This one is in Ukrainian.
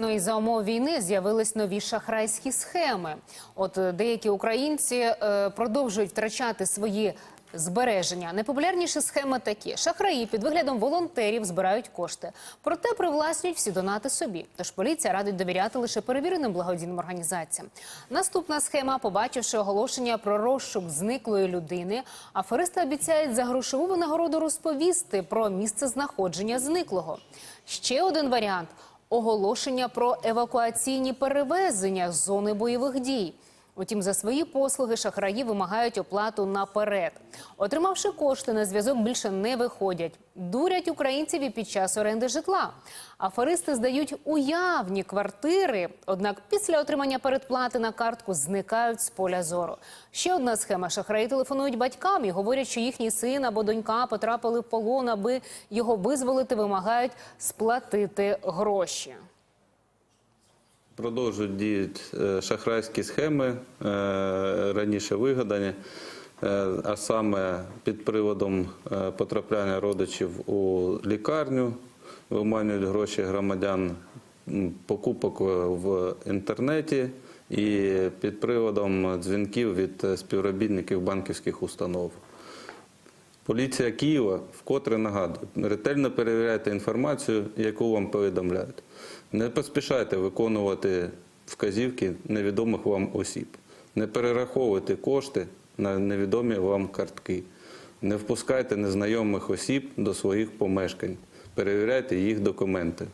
Ну і за умов війни з'явились нові шахрайські схеми. От е, деякі українці е, продовжують втрачати свої збереження. Найпопулярніші схеми такі: шахраї під виглядом волонтерів збирають кошти, проте привласнюють всі донати собі. Тож поліція радить довіряти лише перевіреним благодійним організаціям. Наступна схема, побачивши оголошення про розшук зниклої людини, аферисти обіцяють за грошову винагороду розповісти про місце знаходження зниклого. Ще один варіант оголошення про евакуаційні перевезення з зони бойових дій. Утім, за свої послуги шахраї вимагають оплату наперед. Отримавши кошти, на зв'язок більше не виходять. Дурять українців і під час оренди житла. Аферисти здають уявні квартири, однак після отримання передплати на картку зникають з поля зору. Ще одна схема: шахраї телефонують батькам і говорять, що їхній син або донька потрапили в полон, аби його визволити, вимагають сплатити гроші. Продовжують діяти е, шахрайські схеми, е, раніше вигадані, е, а саме під приводом потрапляння родичів у лікарню, виманюють гроші громадян, покупок в інтернеті і під приводом дзвінків від співробітників банківських установ. Поліція Києва вкотре нагадує, ретельно перевіряйте інформацію, яку вам повідомляють. Не поспішайте виконувати вказівки невідомих вам осіб. Не перераховуйте кошти на невідомі вам картки. Не впускайте незнайомих осіб до своїх помешкань. Перевіряйте їх документи.